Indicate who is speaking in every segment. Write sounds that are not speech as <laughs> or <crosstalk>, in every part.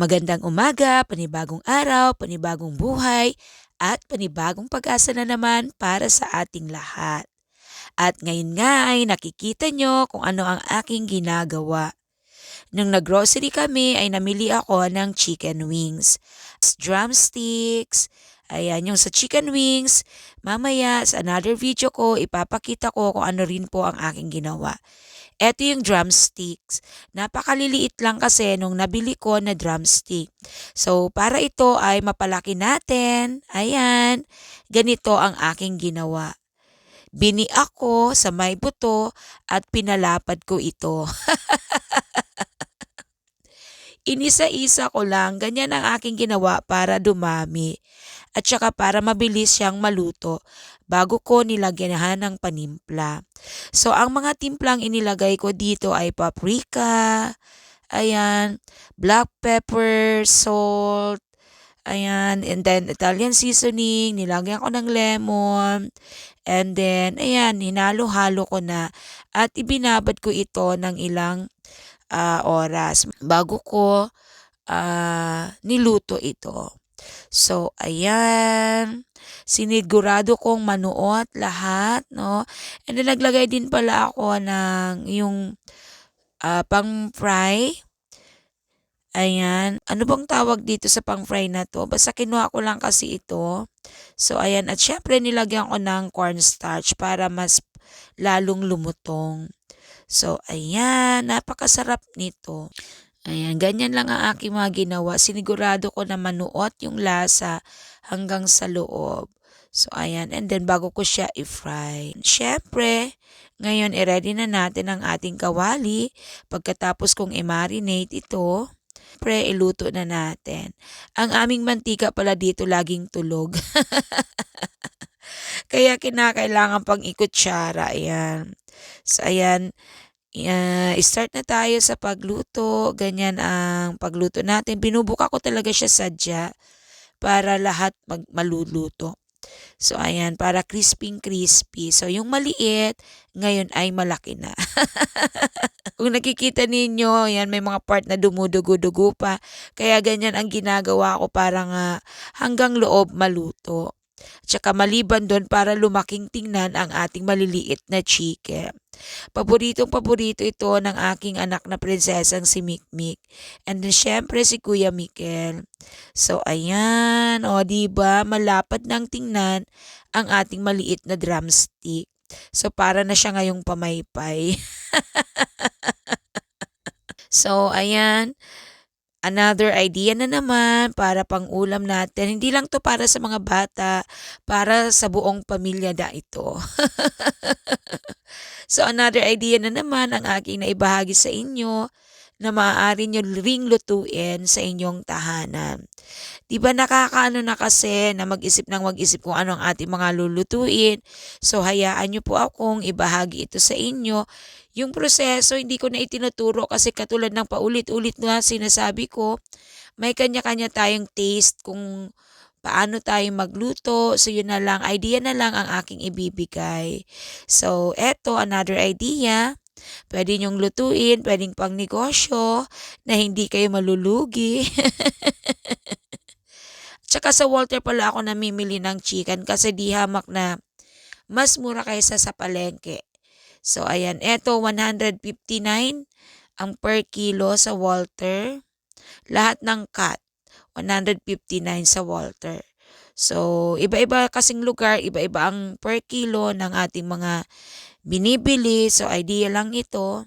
Speaker 1: Magandang umaga, panibagong araw, panibagong buhay, at panibagong pag-asa na naman para sa ating lahat. At ngayon nga ay nakikita nyo kung ano ang aking ginagawa. Nung naggrocery kami ay namili ako ng chicken wings. Drumsticks, ayan yung sa chicken wings. Mamaya sa another video ko ipapakita ko kung ano rin po ang aking ginawa. Ito yung drumsticks. Napakaliliit lang kasi nung nabili ko na drumstick. So, para ito ay mapalaki natin. Ayan. Ganito ang aking ginawa. Bini ako sa may buto at pinalapad ko ito. <laughs> Inisa-isa ko lang. Ganyan ang aking ginawa para dumami. At saka para mabilis siyang maluto bago ko nilagyan ng panimpla. So, ang mga timplang inilagay ko dito ay paprika, ayan, black pepper, salt, ayan, and then Italian seasoning, nilagyan ko ng lemon, and then, ayan, hinalo-halo ko na at ibinabad ko ito ng ilang uh, oras bago ko uh, niluto ito. So, ayan. Sinigurado kong manuot lahat, no? And then, naglagay din pala ako ng yung uh, pang-fry. Ayan. Ano bang tawag dito sa pang-fry na to? Basta kinuha ko lang kasi ito. So, ayan. At syempre, nilagyan ko ng cornstarch para mas lalong lumutong. So, ayan. Napakasarap nito. Ayan, ganyan lang ang aking mga ginawa. Sinigurado ko na manuot yung lasa hanggang sa loob. So, ayan. And then, bago ko siya i-fry. Siyempre, ngayon, i-ready na natin ang ating kawali. Pagkatapos kong i-marinate ito, pre, iluto na natin. Ang aming mantika pala dito laging tulog. <laughs> Kaya kinakailangan pang ikutsara. Ayan. So, ayan uh, start na tayo sa pagluto. Ganyan ang pagluto natin. Binubuka ko talaga siya sadya para lahat mag maluluto. So, ayan, para crispy-crispy. So, yung maliit, ngayon ay malaki na. <laughs> Kung nakikita ninyo, yan, may mga part na dumudugo-dugo pa. Kaya ganyan ang ginagawa ko para nga hanggang loob maluto. Tsaka maliban doon para lumaking tingnan ang ating maliliit na chicken. Paboritong paborito ito ng aking anak na prinsesang si Mikmik. And syempre si Kuya Mikel. So ayan, o di ba malapad nang tingnan ang ating maliit na drumstick. So para na siya ngayong pamaypay. <laughs> so ayan, another idea na naman para pang ulam natin. Hindi lang to para sa mga bata, para sa buong pamilya na ito. <laughs> so another idea na naman ang aking naibahagi sa inyo na maaari nyo ring lutuin sa inyong tahanan. Di ba nakakaano na kasi na mag-isip ng mag-isip kung ano ang ating mga lulutuin. So hayaan nyo po akong ibahagi ito sa inyo yung proseso, hindi ko na itinuturo kasi katulad ng paulit-ulit na sinasabi ko, may kanya-kanya tayong taste kung paano tayo magluto. So, yun na lang. Idea na lang ang aking ibibigay. So, eto, another idea. Pwede nyong lutuin, pwedeng pang negosyo na hindi kayo malulugi. <laughs> Tsaka sa Walter pala ako namimili ng chicken kasi di hamak na mas mura kaysa sa palengke. So, ayan. Ito, 159 ang per kilo sa Walter. Lahat ng cut, 159 sa Walter. So, iba-iba kasing lugar, iba-iba ang per kilo ng ating mga binibili. So, idea lang ito.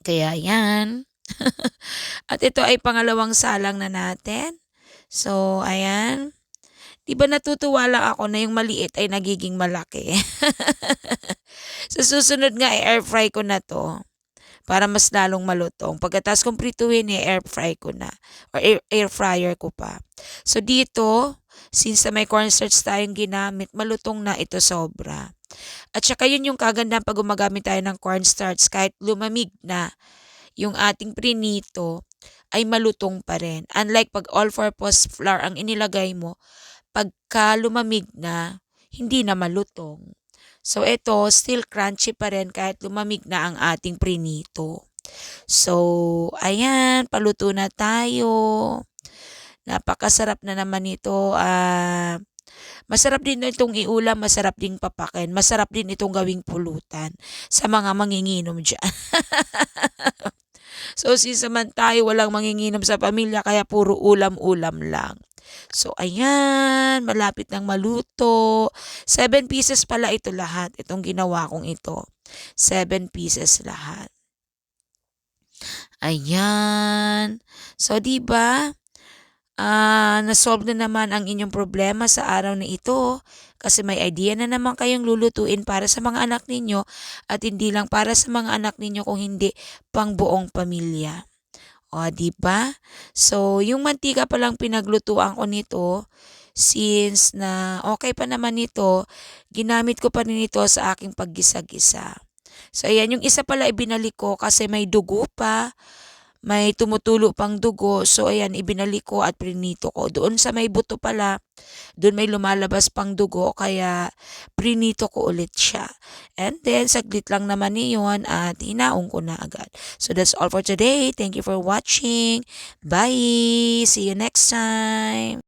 Speaker 1: Kaya yan. <laughs> At ito ay pangalawang salang na natin. So, ayan. Di ba natutuwa lang ako na yung maliit ay nagiging malaki? <laughs> Sa susunod nga, air fry ko na to para mas lalong malutong. Pagkatapos kong prituhin, air fry ko na. Or air fryer ko pa. So dito, since na may cornstarch tayong ginamit, malutong na ito sobra. At saka yun yung kagandang pag gumagamit tayo ng cornstarch kahit lumamig na yung ating prinito ay malutong pa rin. Unlike pag all-purpose flour ang inilagay mo, pagka lumamig na, hindi na malutong. So ito, still crunchy pa rin kahit lumamig na ang ating prinito. So, ayan, paluto na tayo. Napakasarap na naman ito. Ah, masarap din itong iulam, masarap ding papakin, masarap din itong gawing pulutan sa mga manginginom dyan. <laughs> so, tayo walang manginginom sa pamilya, kaya puro ulam-ulam lang. So, ayan, malapit nang maluto. Seven pieces pala ito lahat, itong ginawa kong ito. Seven pieces lahat. Ayan. So, di ba? Ah, na-solve na naman ang inyong problema sa araw na ito kasi may idea na naman kayong lulutuin para sa mga anak ninyo at hindi lang para sa mga anak ninyo kung hindi pang buong pamilya. O, di ba? So, yung mantika pa lang pinaglutuan ko nito since na okay pa naman ito, ginamit ko pa rin ito sa aking paggisa-gisa. So, ayan, yung isa pala ibinalik ko kasi may dugo pa may tumutulo pang dugo. So, ayan, ibinalik ko at prinito ko. Doon sa may buto pala, doon may lumalabas pang dugo, kaya prinito ko ulit siya. And then, saglit lang naman niyon at hinaong ko na agad. So, that's all for today. Thank you for watching. Bye! See you next time!